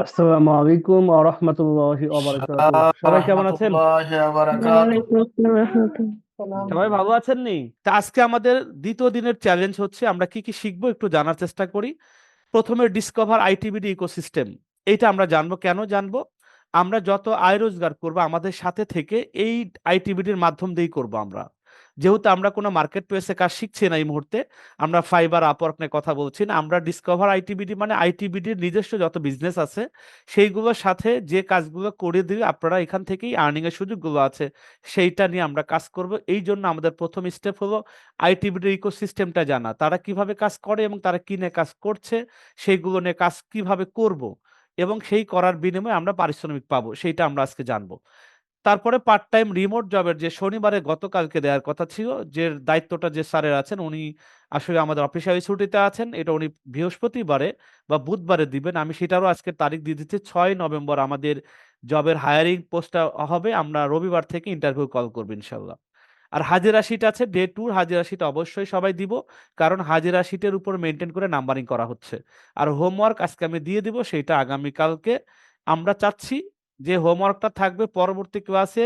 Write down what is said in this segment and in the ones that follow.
আসসালামু আলাইকুম ওয়া রাহমাতুল্লাহি ওয়া বারাকাতুহু। সবাই কেমন আছেন? সবাই ভালো আছেন নি? তা আজকে আমাদের দ্বিতীয় দিনের চ্যালেঞ্জ হচ্ছে আমরা কি কি শিখব একটু জানার চেষ্টা করি। প্রথমে ডিসকভার আইটিবিডি ইকোসিস্টেম এইটা আমরা জানব কেন জানব? আমরা যত আয় রোজগার করব আমাদের সাথে থেকে এই আইটিবিডির মাধ্যম দিয়েই করব আমরা। যেহেতু আমরা কোনো মার্কেট প্লেসে কাজ শিখছি না এই মুহূর্তে, আমরা ফাইবার আপওয়ার্ক নিয়ে কথা বলছি না, আমরা ডিসকভার আইটিবিডি মানে আইটিবিডির নিজস্ব যত বিজনেস আছে, সেইগুলোর সাথে যে কাজগুলো করে দিবে, আপনারা এখান থেকেই আর্নিং এর সুযোগগুলো আছে, সেইটা নিয়ে আমরা কাজ করব। এই জন্য আমাদের প্রথম স্টেপ হলো আইটিবিডির ইকোসিস্টেমটা জানা, তারা কীভাবে কাজ করে এবং তারা কি নিয়ে কাজ করছে, সেইগুলো নিয়ে কাজ কীভাবে করব, এবং সেই করার বিনিময়ে আমরা পারিশ্রমিক পাবো, সেইটা আমরা আজকে জানব। তারপরে পার্ট টাইম রিমোট জবের যে শনিবারে গতকালকে দেওয়ার কথা ছিল, যে দায়িত্বটা যে স্যারের আছেন, উনি আসলে আমাদের অফিসিয়ালি ছুটিতে আছেন, এটা উনি বৃহস্পতিবারে বা বুধবারে দিবেন। আমি সেটারও আজকে তারিখ দিয়ে দিচ্ছি, ছয় নভেম্বর আমাদের জবের হায়ারিং পোস্টটা হবে, আমরা রবিবার থেকে ইন্টারভিউ কল করব ইনশাল্লাহ। আর হাজিরা শিট আছে ডে টুর হাজিরা শিট অবশ্যই সবাই দিব, কারণ হাজিরা শিটের উপর মেনটেন করে নাম্বারিং করা হচ্ছে। আর হোমওয়ার্ক আজকে আমি দিয়ে দিব সেইটা আগামীকালকে আমরা চাচ্ছি যে হোমওয়ার্কটা থাকবে পরবর্তী ক্লাসে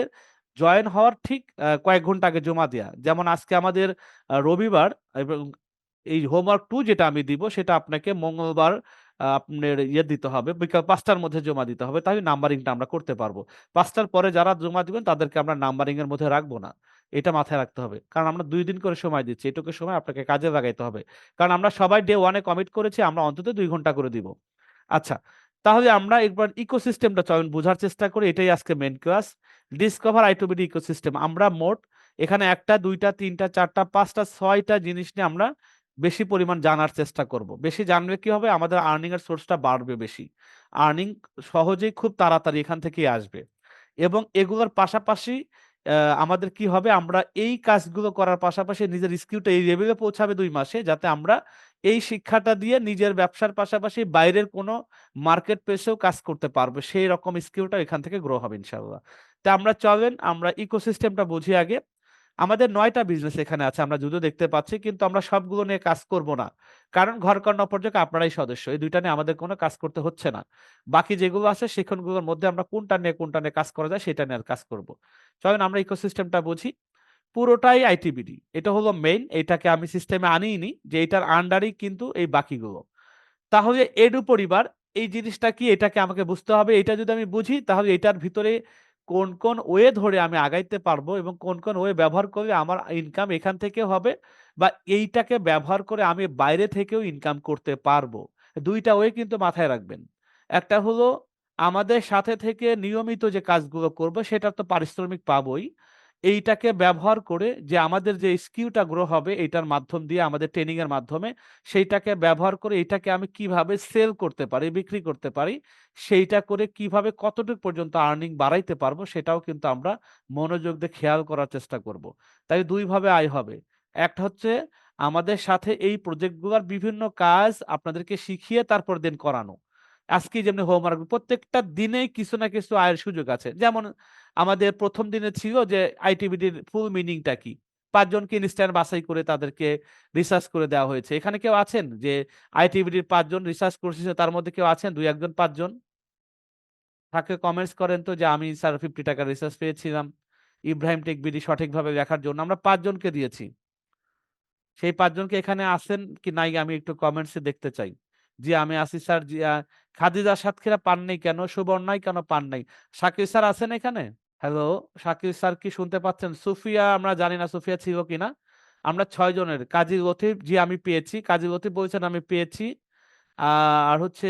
জয়েন হওয়ার ঠিক কয়েক ঘণ্টা আগে জমা দেওয়া যেমন আজকে আমাদের রবিবার এবং এই হোমওয়ার্ক টু যেটা আমি দিব সেটা আপনাকে মঙ্গলবার আপনার ইয়ে দিতে হবে, বিকাল পাঁচটার মধ্যে জমা দিতে হবে। তাহলে নাম্বারিংটা আমরা করতে পারব। পাঁচটার পরে যারা জমা দিবেন তাদেরকে আমরা নাম্বারিং এর মধ্যে রাখব না। এটা মাথায় রাখতে হবে। কারণ আমরা দুই দিন করে সময় দিচ্ছি। এটুকু সময় আপনাকে কাজে লাগাইতে হবে। কারণ আমরা সবাই ডে ওয়ানে কমিট করেছি, আমরা অন্তত দুই ঘণ্টা করে দিব। আচ্ছা তাহলে আমরা একবার ইকোসিস্টেমটা চয়ন বোঝার চেষ্টা করি, এটাই আজকে মেন ক্লাস ডিসকভার আইটোবিডি ইকোসিস্টেম আমরা মোট এখানে একটা, দুইটা, তিনটা, চারটা, পাঁচটা, ছয়টা জিনিস নিয়ে আমরা বেশি পরিমাণ জানার চেষ্টা করব। বেশি জানলে কি হবে? আমাদের আর্নিং এর সোর্সটা বাড়বে বেশি। আর্নিং সহজেই খুব তাড়াতাড়ি এখান থেকেই আসবে। এবং এগুলোর পাশাপাশি আমাদের কি হবে? আমরা এই কাজগুলো করার পাশাপাশি নিজের স্কিলটা এই লেভেলে পৌঁছাবে দুই মাসে, যাতে আমরা এই শিক্ষাটা দিয়ে নিজের ব্যবসার পাশাপাশি বাইরের কোনো মার্কেট প্লেসেও কাজ করতে পারবে। সেই রকম স্কিলটা এখান থেকে গ্রো হবে ইনশাল্লাহ তা আমরা চলেন, আমরা ইকোসিস্টেমটা বুঝি আগে। আমাদের নয়টা বিজনেস এখানে আছে, আমরা যদিও দেখতে পাচ্ছি, কিন্তু আমরা সবগুলো নিয়ে কাজ করব না। কারণ ঘর কর্ণ পর্যন্ত আপনারাই সদস্য, এই দুইটা নিয়ে আমাদের কোনো কাজ করতে হচ্ছে না। বাকি যেগুলো আছে, সেখানগুলোর মধ্যে আমরা কোনটা নিয়ে কোনটা নিয়ে কাজ করা যায়, সেটা নিয়ে কাজ করব। চলেন, আমরা ইকোসিস্টেমটা বুঝি। পুরোটাই আইটিবিডি এটা হলো মেইন এটাকে আমি সিস্টেমে আনিনি যে এটার আন্ডারই কিন্তু এই বাকিগুলো। তাহলে এডু পরিবার এই জিনিসটা কি, এটাকে আমাকে বুঝতে হবে, এটা যদি আমি বুঝি, তাহলে এটার ভিতরে কোন কোন ওয়ে ধরে আমি আগাইতে পারব এবং কোন কোন ওয়ে ব্যবহার করলে আমার ইনকাম এখান থেকে হবে বা এইটাকে ব্যবহার করে আমি বাইরে থেকেও ইনকাম করতে পারব। দুইটা ওয়ে কিন্তু মাথায় রাখবেন। একটা হলো আমাদের সাথে থেকে নিয়মিত যে কাজগুলো করব, সেটা তো পারিশ্রমিক পাবোই। এইটাকে ব্যবহার করে যে আমাদের যে স্কিউটা গ্রো হবে এটার মাধ্যম দিয়ে, আমাদের ট্রেনিং এর মাধ্যমে সেইটাকে ব্যবহার করে এটাকে আমি কীভাবে সেল করতে পারি, বিক্রি করতে পারি, সেইটা করে কীভাবে কতটুকু পর্যন্ত আর্নিং বাড়াইতে পারব সেটাও কিন্তু আমরা মনোযোগ দিয়ে খেয়াল করার চেষ্টা করব। তাই দুই ভাবে আয় হবে। একটা হচ্ছে আমাদের সাথে এই প্রজেক্টগুলোর বিভিন্ন কাজ আপনাদেরকে শিখিয়ে তারপর দিন করানো। আজকে যেমনি হোমওয়ার্ক প্রত্যেকটা দিনেই কিছু না কিছু আয়ের সুযোগ আছে। যেমন আমাদের প্রথম দিনে ছিল যে আইটিভিডির ফুল মিনিংটা কি? পাঁচজনকে ইনস্ট্যান্ট বাছাই করে তাদেরকে রিসার্চ করে দেওয়া হয়েছে। এখানে কেউ আছেন? যে আইটিভিডির পাঁচজন রিসার্চ করছে, তার মধ্যে কেউ আছেন? দুই একজন, পাঁচজন? তাকে কমেন্টস করেন তো যে আমি স্যার ফিফটি টাকা রিসার্চ পেয়েছিলাম। ইব্রাহিম টেকবিডি সঠিকভাবে লেখার জন্য আমরা পাঁচজনকে দিয়েছি। সেই পাঁচজনকে এখানে আছেন কি নাই আমি একটু কমেন্টসে দেখতে চাই। জি আমি আছি স্যার খাদিজা সাতক্ষীরা পান নাই কেন? সুবর্ণাই কেন পান নাই? শাকির স্যার আছেন এখানে? হ্যালো শাকির স্যার কি শুনতে পাচ্ছেন? সুফিয়া, আমরা জানি না সুফিয়া ছিল কিনা। আমরা ছয় জনের, কাজী লতিফ, জি, আমি পেয়েছি। কাজী লতিফ বলছেন, আমি পেয়েছি। আর হচ্ছে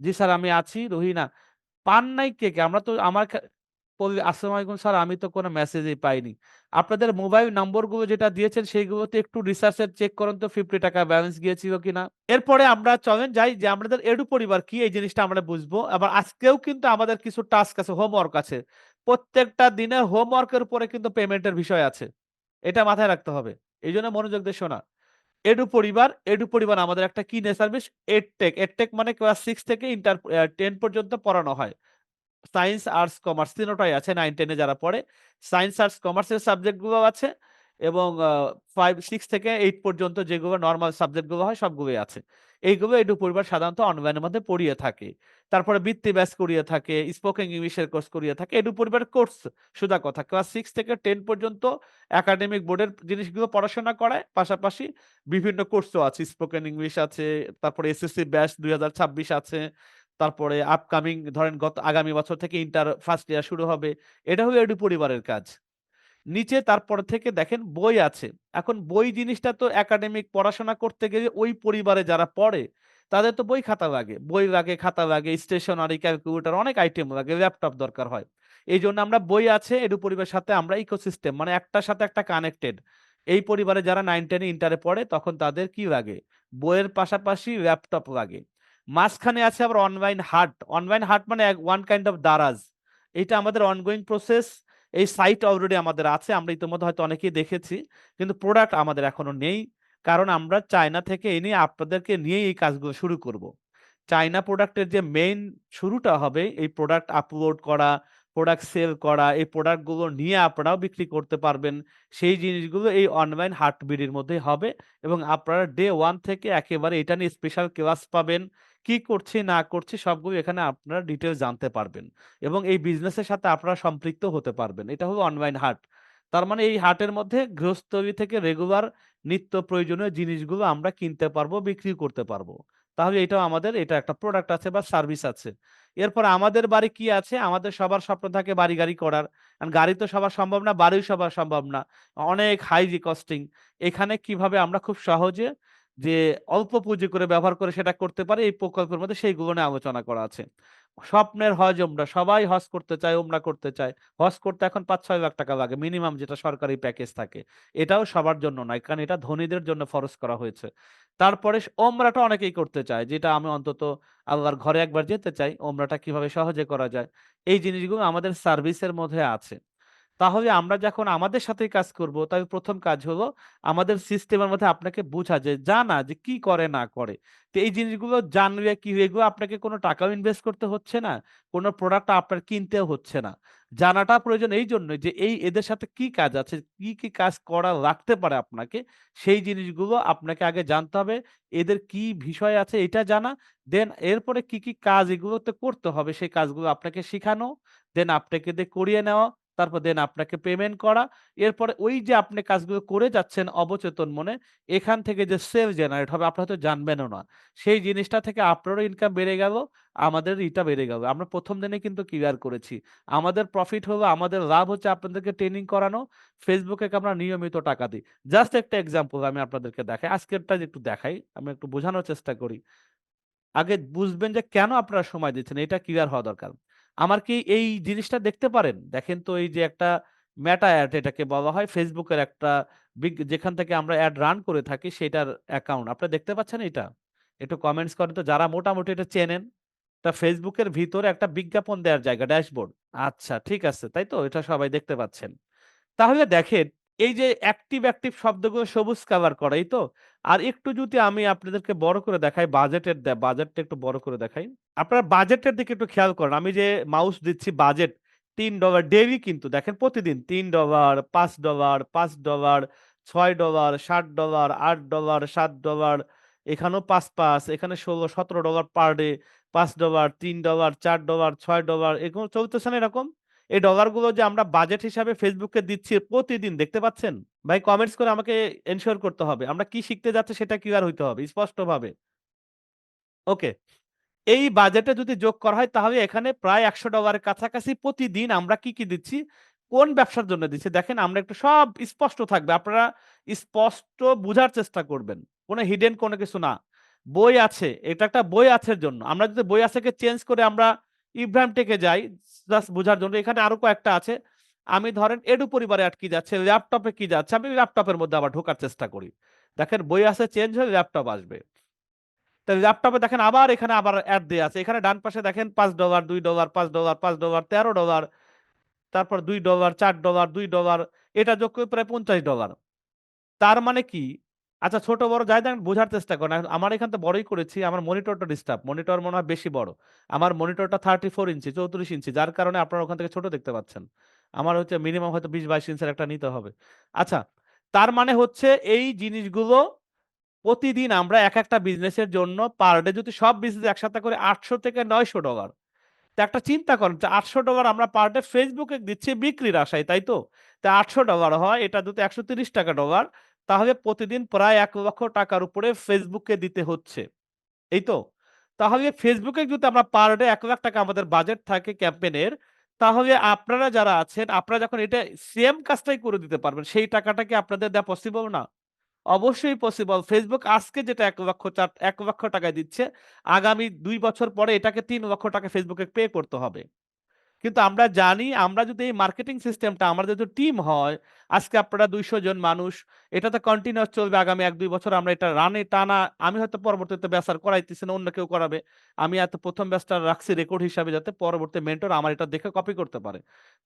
জি স্যার, আমি আছি, রহিনা। পান নাই কে কে? আমরা তো, আমার বললি, আসসালামু আলাইকুম স্যার আমি তো কোনো মেসেজই পাইনি। আপনাদের মোবাইল নম্বরগুলো যেটা দিয়েছেন সেইগুলোতে একটু রিসার্চের চেক করুন তো ফিফটি টাকা ব্যালেন্স গিয়েছিল কিনা। এরপরে আমরা চলেন যাই যে আমাদের এডু পরিবার কি এই জিনিসটা আমরা বুঝব। আবার আজকেও কিন্তু আমাদের কিছু টাস্ক আছে হোমওয়ার্ক আছে। প্রত্যেকটা দিনে হোমওয়ার্কের উপরে কিন্তু পেমেন্টের বিষয় আছে। এটা মাথায় রাখতে হবে। এই জন্য মনোযোগ দিয়ে শোনা। এডু পরিবার এডু পরিবার আমাদের একটা কি সার্ভিস এডটেক এডটেক মানে ক্লাস সিক্স থেকে ইন্টার টেন পর্যন্ত পড়ানো হয়। সায়েন্স, আর্টস, কমার্স তিনটাই আছে নাইন টেনে যারা পড়ে। সায়েন্স, আর্টস কমার্সের সাবজেক্টগুলো আছে এবং ফাইভ সিক্স থেকে এইট পর্যন্ত যেগুলো নর্মাল সাবজেক্টগুলো হয় সবগুলোই আছে। এইগুলো এডু পরিবার সাধারণত অনলাইনের মধ্যে পড়িয়ে থাকে। তারপরে বৃত্তি ব্যাস করিয়ে থাকে স্পোকেন ইংলিশের কোর্স করিয়ে থাকে। এডু পরিবার কোর্স সুদা কথা ক্লাস সিক্স থেকে টেন পর্যন্ত একাডেমিক বোর্ডের জিনিসগুলো পড়াশোনা করায়। পাশাপাশি বিভিন্ন কোর্সও আছে স্পোকেন ইংলিশ আছে, তারপরে এসএসসি ব্যাচ দুই আছে তারপরে আপকামিং ধরেন গত আগামী বছর থেকে ইন্টার ফার্স্ট ইয়ার শুরু হবে, এটা হলো এডু পরিবারের কাজ। নিচে তারপর থেকে দেখেন বই আছে। এখন বই জিনিসটা তো একাডেমিক পড়াশোনা করতে গেলে ওই পরিবারে যারা পড়ে, তাদের তো বই খাতা লাগে। বই লাগে খাতা লাগে স্টেশনারি ক্যালকুলেটার অনেক আইটেম লাগে ল্যাপটপ দরকার হয়। এই জন্য আমরা বই আছে, এডু পরিবারের সাথে আমরা ইকোসিস্টেম মানে একটার সাথে একটা কানেক্টেড এই পরিবারে যারা নাইন টেনে ইন্টারে পড়ে, তখন তাদের কি লাগে? বইয়ের পাশাপাশি ল্যাপটপ লাগে। মাঝখানে আছে আবার অনলাইন হাট অনলাইন হাট মানে ওয়ান কাইন্ড অফ দারাজ। এটা আমাদের অনগোয়িং প্রসেস এই সাইট অলরেডি আমাদের আছে, আমরা ইতিমধ্যে হয়তো অনেকেই দেখেছি, কিন্তু প্রোডাক্ট আমাদের এখনও নেই। কারণ আমরা চায়না থেকে এনে আপনাদেরকে নিয়ে এই কাজগুলো শুরু করব। চায়না প্রোডাক্টের যে মেইন শুরুটা হবে, এই প্রোডাক্ট আপলোড করা প্রোডাক্ট সেল করা, এই প্রোডাক্টগুলো নিয়ে আপনারাও বিক্রি করতে পারবেন। সেই জিনিসগুলো এই অনলাইন হাট বিডির মধ্যেই হবে এবং আপনারা ডে ওয়ান থেকে একেবারে এটা নিয়ে স্পেশাল ক্লাস পাবেন। কি করছি, না করছি সবগুলো এখানে আপনারা ডিটেলস জানতে পারবেন। এবং এই বিজনেসের সাথে আপনারা সম্পৃক্ত হতে পারবেন। এটা হলো অনলাইন হাট তার মানে এই হাটের মধ্যে গৃহস্থলী থেকে রেগুলার নিত্য প্রয়োজনীয় জিনিসগুলো আমরা কিনতে পারব, বিক্রি করতে পারব। তাহলে এটাও আমাদের, এটা একটা প্রোডাক্ট আছে বা সার্ভিস আছে। এরপর আমাদের বাড়ি কি আছে? আমাদের সবার স্বপ্ন থাকে বাড়ি গাড়ি করার। আর গাড়ি তো সবার সম্ভব না, বাড়িও সবার সম্ভব না। অনেক হাই কস্টিং এখানে কীভাবে আমরা খুব সহজে যে অল্প পুঁজি করে ব্যবহার করে সেটা করতে পারে, এই প্রকল্পের মধ্যে সেইগুলো নিয়ে আলোচনা করা আছে। স্বপ্নের হজ ওমরা সবাই হজ করতে চায় ওমরা করতে চায় হজ করতে এখন পাঁচ ছয় লাখ টাকা লাগে মিনিমাম যেটা সরকারি প্যাকেজ থাকে। এটাও সবার জন্য নয়, কারণ এটা ধনীদের জন্য ফরজ করা হয়েছে। তারপরে ওমরাটা অনেকেই করতে চায়, যেটা আমি অন্তত আল্লাহর ঘরে একবার যেতে চাই ওমরাটা কীভাবে সহজে করা যায়। এই জিনিসগুলো আমাদের সার্ভিসের মধ্যে আছে। তাহলে আমরা যখন আমাদের সাথেই কাজ করব, তাহলে প্রথম কাজ হলো আমাদের সিস্টেমের মধ্যে আপনাকে বোঝা যে জানা যে কি করে, না করে। তো এই জিনিসগুলো জানলে কি এগুলো আপনাকে কোনো টাকাও ইনভেস্ট করতে হচ্ছে না, কোনো প্রোডাক্ট আপনার কিনতেও হচ্ছে না। জানাটা প্রয়োজন এই জন্য যে, এই এদের সাথে কি কাজ আছে, কি কি কাজ করা লাগতে পারে আপনাকে, সেই জিনিসগুলো আপনাকে আগে জানতে হবে, এদের কি বিষয় আছে এটা জানা, দেন এরপরে কি কি কাজ এগুলোতে করতে হবে, সেই কাজগুলো আপনাকে শেখানো, দেন আপনাকে দিয়ে করিয়ে নেওয়া তারপর দেন আপনাকে পেমেন্ট করা। এরপরে ওই যে আপনি কাজগুলো করে যাচ্ছেন অবচেতন মনে, এখান থেকে যে সেল জেনারেট হবে আপনারা হয়তো জানবেনও না। সেই জিনিসটা থেকে আপনারও ইনকাম বেড়ে গেল, আমাদের ইটা বেড়ে গেল। আমরা প্রথম দিনে কিন্তু ক্লিয়ার করেছি। আমাদের প্রফিট হলো, আমাদের লাভ হচ্ছে আপনাদেরকে ট্রেনিং করানো। ফেসবুকে আমরা নিয়মিত টাকা দিই। জাস্ট একটা এক্সাম্পল আমি আপনাদেরকে দেখাই। আজকেরটা একটু দেখাই, আমি একটু বোঝানোর চেষ্টা করি। আগে বুঝবেন যে কেন আপনারা সময় দিচ্ছেন, এটা ক্লিয়ার হওয়া দরকার। আমার কি এই জিনিসটা দেখতে পারেন? দেখেন তো এই যে একটা মেটা অ্যাড এটাকে বলা হয় ফেসবুকের একটা যেখান থেকে আমরা অ্যাড রান করে থাকি সেটার অ্যাকাউন্ট আপনারা দেখতে পাচ্ছেন এটা? একটু কমেন্টস করেন তো, যারা মোটামুটি এটা চেনেন, তা ফেসবুকের ভিতরে একটা বিজ্ঞাপন দেওয়ার জায়গা ড্যাশবোর্ড আচ্ছা ঠিক আছে, তাই তো? এটা সবাই দেখতে পাচ্ছেন। তাহলে দেখেন, এই যে অ্যাক্টিভ অ্যাক্টিভ শব্দগুলো সবুজ কালার করা, এই তো? আর একটু যদি আমি আপনাদেরকে বড় করে দেখাই বাজেটের বাজেটটা একটু বড় করে দেখাই। আপনার বাজেটের দিকে একটু খেয়াল করেন। আমি যে মাউস দিচ্ছি বাজেট তিন ডলার ডেইলি কিন্তু দেখেন প্রতিদিন তিন ডলার পাঁচ ডলার পাঁচ ডলার ছয় ডলার ষাট ডলার আট ডলার সাত ডলার এখানেও পাঁচ পাঁচ, এখানে ষোলো, সতেরো ডলার পার ডে পাঁচ ডলার তিন ডলার চার ডলার ছয় ডলার এগুলো চলতেছে না এরকম? এই ডলারগুলো যে আমরা বাজেট হিসাবে ফেসবুকে দিচ্ছি প্রতিদিন, দেখতে পাচ্ছেন? ভাই কমেন্টস করে আমাকে এনশিওর করতে হবে। আমরা কি শিখতে যাচ্ছি সেটা ক্লিয়ার হইতে হবে, স্পষ্টভাবে। ওকে এই বাজেটে যদি যোগ করা হয়, তাহলে এখানে প্রায় একশো ডলারের কাছাকাছি প্রতিদিন আমরা কি কি দিচ্ছি? কোন ব্যবসার জন্য দিচ্ছি? দেখেন, আমরা একটু সব স্পষ্ট থাকবে। আপনারা স্পষ্ট বুঝার চেষ্টা করবেন। কোনো হিডেন কোনো কিছু না। বই আছে, এটা একটা বই আছের জন্য। আমরা যদি বই আছেকে চেঞ্জ করে আমরা ইব্রাহিম টেকে যাই জাস্ট বোঝার জন্য এখানে আরও কয়েকটা আছে। আমি ধরেন এডু পরিবারে আটকে যাচ্ছে, ল্যাপটপে কি যাচ্ছে, আমি ল্যাপটপের মধ্যে আবার ঢোকার চেষ্টা করি। দেখেন বই আছে চেঞ্জ হয়ে ল্যাপটপ আসবে। তো ল্যাপটপে দেখেন আবার এখানে আবার অ্যাড দেওয়া আছে। এখানে ডান পাশে দেখেন পাঁচ ডলার দুই ডলার পাঁচ ডলার পাঁচ ডলার তেরো ডলার তারপর দুই ডলার চার ডলার দুই ডলার এটা যোগ করে প্রায় পঞ্চাশ ডলার তার মানে কি? আচ্ছা ছোট, বড় যাই দেখেন বোঝার চেষ্টা করেন। আমার এখান থেকে বড়ই করেছি, আমার মনিটরটা ডিস্টার্ব মনিটর মনে হয় বেশি বড়। আমার মনিটরটা থার্টি ফোর ইঞ্চি চৌত্রিশ ইঞ্চি যার কারণে আপনারা ওখান থেকে ছোট দেখতে পাচ্ছেন। আমার হচ্ছে মিনিমাম হয়তো বিশ বাইশ ইঞ্চের একটা নিতে হবে। আচ্ছা তার মানে হচ্ছে এই জিনিসগুলো প্রতিদিন আমরা এক একটা বিজনেসের জন্য পার ডে যদি সব বিজনেস একসাথে করে আটশো থেকে নয়শো ডলার তো একটা চিন্তা করেন আটশো ডলার আমরা পার ডে ফেসবুকে দিচ্ছি বিক্রির আশায়, তাই তো? তা আটশো ডলার হয়, এটা যদি একশো তিরিশ টাকা ডলার তাহলে প্রতিদিন প্রায় এক লক্ষ টাকার উপরে ফেসবুককে দিতে হচ্ছে। এই তো? তাহলে ফেসবুকে যদি আমরা পার ডে এক লাখ টাকা আমাদের বাজেট থাকে ক্যাম্পেনের তাহলে আপনারা যারা আছেন, আপনারা যখন এটা সেম কাজটাই করে দিতে পারবেন, সেই টাকাটা কি আপনাদের দেওয়া পসিবল না। অবশ্যই পসিবল ফেসবুক আজকে যেটা এক লক্ষ চার, এক লক্ষ টাকায় দিচ্ছে, আগামী দুই বছর পরে এটাকে তিন লক্ষ টাকা ফেসবুকে পে করতে হবে। কিন্তু আমরা জানি, আমরা যদি এই মার্কেটিং সিস্টেমটা আমাদের যদি টিম হয় আজকে আপনারা দুইশো জন মানুষ, এটা তো কন্টিনিউয়াস চলবে আগামী এক, দুই বছর, আমরা এটা রানে টানা, আমি হয়তো পরবর্তীতে ব্যাসার করাইতেছি না, অন্য কেউ করাবে। আমি এত প্রথম ব্যাচটা রাখছি রেকর্ড হিসাবে যাতে পরবর্তী মেন্টর আমার এটা দেখে কপি করতে পারে।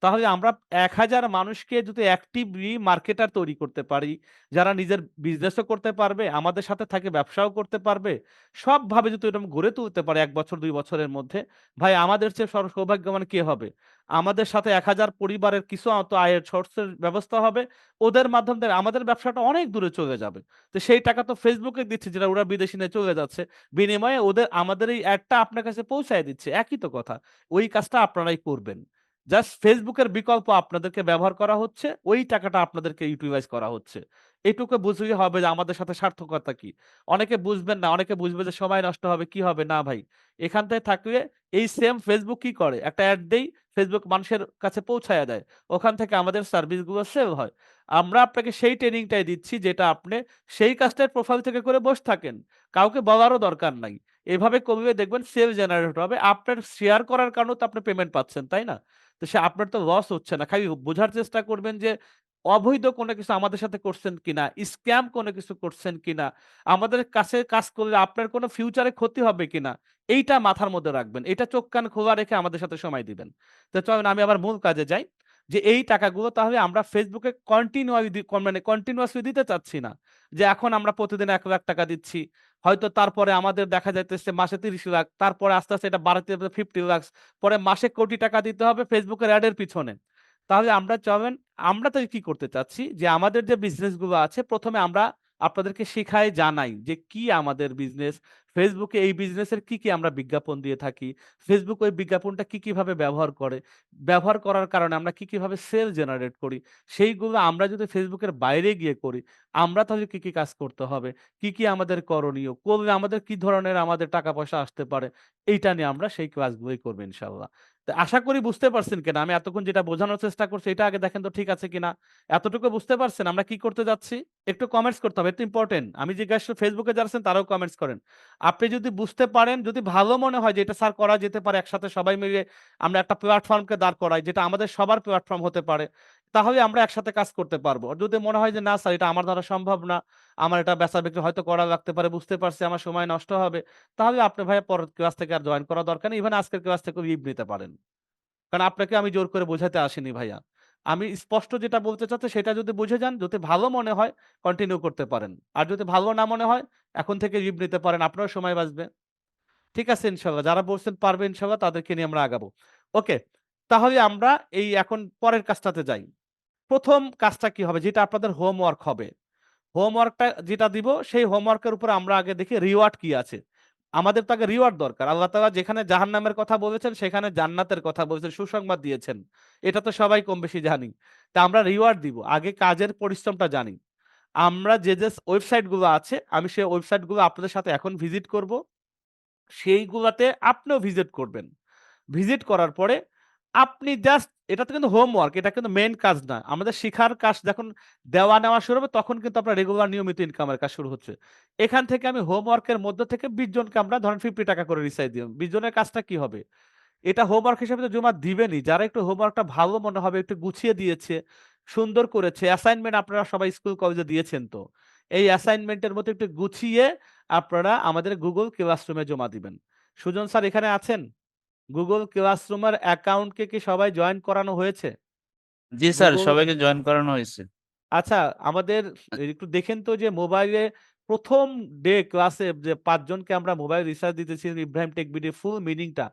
তাহলে আমরা এক হাজার মানুষকে যদি অ্যাক্টিভলি মার্কেটার তৈরি করতে পারি, যারা নিজের বিজনেসও করতে পারবে, আমাদের সাথে থাকে, ব্যবসাও করতে পারবে, সবভাবে যদি এরকম গড়ে তুলতে পারে এক বছর, দুই বছরের মধ্যে, ভাই, আমাদের চেয়ে সৌভাগ্যবান কে হবে? আমাদের সাথে এক হাজার পরিবারের কিছু তো আয়ের সোর্সের ব্যবস্থা হবে, ওদের মাধ্যম দিয়ে আমাদের ব্যবসাটা অনেক দূরে চলে যাবে। তো সেই টাকা তো ফেসবুকে দিচ্ছে, যেটা ওরা বিদেশি নিয়ে চলে যাচ্ছে। বিনিময়ে ওদের, আমাদের এই অ্যাডটা আপনার কাছে পৌঁছায় দিচ্ছে। একই তো কথা। ওই কাজটা আপনারাই করবেন। জাস্ট ফেসবুকের বিকল্প আপনাদেরকে ব্যবহার করা হচ্ছে, ওই টাকাটা আপনাদেরকে ইউটিলাইজ করা হচ্ছে। এটুকু বুঝলেই হবে যে আমাদের সাথে সার্থকতা কি। অনেকে বুঝবেন না, অনেকে বুঝবে যে সময় নষ্ট হবে, কি হবে? না ভাই। এখান থেকে থাকলে এই সেম ফেসবুক কি করে? একটা অ্যাড দেই ফেসবুক মানুষের কাছে পৌঁছায়া দেয়। ওখান থেকে আমাদের সার্ভিসগুলো সেল হয়। আমরা আপনাকে সেই ট্রেনিংটাই দিচ্ছি যেটা আপনি সেই কাজটার প্রোফাইল থেকে করে বসে থাকেন। কাউকে বলারও দরকার নাই। এভাবে করলে দেখবেন সেল জেনারেট হবে। আপনার শেয়ার করার কারণেও তো আপনি পেমেন্ট পাচ্ছেন, তাই না? তো সে আপনার তো লস হচ্ছে না। খালি বোঝার চেষ্টা করবেন যে অবৈধ কোনো কিছু আমাদের সাথে করছেন কিনা? স্ক্যাম কোনো কিছু করছেন কিনা? আমাদের কাছে কাজ করলে আপনার কোনো ফিউচারে ক্ষতি হবে কিনা? এইটা মাথার মধ্যে রাখবেন। এটা চোখ কান খোলা রেখে আমাদের সাথে সময় দিবেন। তো চলেন আমি আবার মূল কাজে যাই। যে এই টাকাগুলো তাহলে আমরা ফেসবুকে কন্টিনিউয়ালি মানে কন্টিনিউয়াসলি দিতে চাচ্ছি না। যে এখন আমরা প্রতিদিন এক লাখ টাকা দিচ্ছি। হয়তো তারপরে আমাদের দেখা যাইতেছে মাসে তিরিশ লাখ, তারপরে আস্তে আস্তে এটা বাড়াতে ফিফটি লাখ পরে মাসে কোটি টাকা দিতে হবে ফেসবুকের অ্যাডের পিছনে। তাহলে আমরা চলেন, আমরা তো কি করতে চাচ্ছি? যে আমাদের যে বিজনেসগুলো আছে, প্রথমে আমরা আপনাদেরকে শেখাই, জানাই যে কি আমাদের বিজনেস ফেসবুকে এই বিজনেসের কি কি আমরা বিজ্ঞাপন দিয়ে থাকি ফেসবুক ওই বিজ্ঞাপনটা কি কীভাবে ব্যবহার করে, ব্যবহার করার কারণে আমরা কি কীভাবে সেল জেনারেট করি, সেইগুলো আমরা যদি ফেসবুকের বাইরে গিয়ে করি, আমরা তাহলে কি কি কাজ করতে হবে, কি কি আমাদের করণীয়, করলে আমাদের কি ধরনের আমাদের টাকা পয়সা আসতে পারে, এইটা নিয়ে আমরা সেই ক্লাসগুলোই করব ইনশাল্লাহ আশা করি বুঝতে পারছেন কিনা? আমি এতক্ষণ যেটা বোঝানোর চেষ্টা করছি, এটা আগে দেখেন তো ঠিক আছে কিনা? এতটুকু বুঝতে পারছেন আমরা কি করতে যাচ্ছি? একটু কমেন্টস করতে হবে এটা ইম্পর্টেন্ট আমি জিজ্ঞাসা ফেসবুকে যারা আছেন, তারাও কমেন্টস করেন। আপনি যদি বুঝতে পারেন, যদি ভালো মনে হয় যে এটা স্যার করা যেতে পারে, একসাথে সবাই মিলে আমরা একটা প্ল্যাটফর্মকে দাঁড় করাই, যেটা আমাদের সবার প্ল্যাটফর্ম হতে পারে তাহলে আমরা একসাথে কাজ করতে পারব। যদি মনে হয় যে, না স্যার, এটা আমার দ্বারা সম্ভব না, আমার এটা বেচা বিক্রি হয়তো করা লাগতে পারে, বুঝতে পারছি, আমার সময় নষ্ট হবে, তাহলে আপনি ভাই পরের ক্লাস থেকে আর জয়েন করা দরকার নেই। ইভেন আজকের ক্লাস থেকে লিভ নিতে পারেন। কারণ আপনাকে আমি জোর করে বোঝাতে আসিনি ভাইয়া। আমি স্পষ্ট যেটা বলতে চাচ্ছি, সেটা যদি বুঝে যান, যদি ভালো মনে হয় কন্টিনিউ করতে পারেন। আর যদি ভালো না মনে হয়, এখন থেকে লিভ নিতে পারেন, আপনারও সময় বাঁচবে। ঠিক আছে, ইনশাল্লাহ। যারা বলছেন পারবে ইনশাল্লাহ, তাদেরকে নিয়ে আমরা আগাবো। ওকে তাহলে আমরা এই এখন পরের কাজটাতে যাই। প্রথম কাজটা কি হবে? যেটা আপনাদের হোমওয়ার্ক হবে। হোমওয়ার্কটা যেটা দিব, সেই হোমওয়ার্কের উপর আমরা আগে দেখি রিওয়ার্ড কি আছে। আমাদের তো আগে রিওয়ার্ড দরকার। আল্লাহ তালা যেখানে জাহান্নামের কথা বলেছেন, সেখানে জান্নাতের কথা বলেছেন, সুসংবাদ দিয়েছেন। এটা তো সবাই কম বেশি জানি। তা আমরা রিওয়ার্ড দিব। আগে কাজের পরিশ্রমটা জানি। আমরা যে যে ওয়েবসাইটগুলো আছে, আমি সেই ওয়েবসাইটগুলো আপনাদের সাথে এখন ভিজিট করব। সেইগুলাতে আপনিও ভিজিট করবেন। ভিজিট করার পরে আপনি জাস্ট এটা তো কিন্তু হোমওয়ার্ক এটা কিন্তু মেইন কাজ না। আমাদের শিখার কাজ যখন দেওয়া নেওয়া শুরু হবে, তখন কিন্তু আপনার রেগুলার নিয়মিত ইনকামের কাজ শুরু হচ্ছে। এখান থেকে আমি হোমওয়ার্কের মধ্যে থেকে বিশ জনকে আমরা ধরেন ফিফটি টাকা করে রিসাইজ দিলাম। বিশ জনের কাজটা কি হবে? এটা হোমওয়ার্ক হিসেবে তো জমা দিবেনই। যারা একটু হোমওয়ার্কটা ভালো মনে হবে, একটু গুছিয়ে দিয়েছে, সুন্দর করেছে অ্যাসাইনমেন্ট আপনারা সবাই স্কুল কলেজে দিয়েছেন তো। এই অ্যাসাইনমেন্টের মতো একটু গুছিয়ে আপনারা আমাদের গুগল ক্লাসরুমে জমা দিবেন। সুজন স্যার এখানে আছেন? গুগল ক্লাসরুমের অ্যাকাউন্টকে কি সবাই জয়েন করানো হয়েছে? জি স্যার Google- সবাইকে জয়েন করানো হয়েছে। আচ্ছা আমাদের একটু দেখেন তো যে মোবাইলে প্রথম ডে ক্লাসে যে পাঁচজনকে আমরা মোবাইল রিসার্চ দিতেছি ইব্রাহিম টেক বিডি ফুল মিনিংটা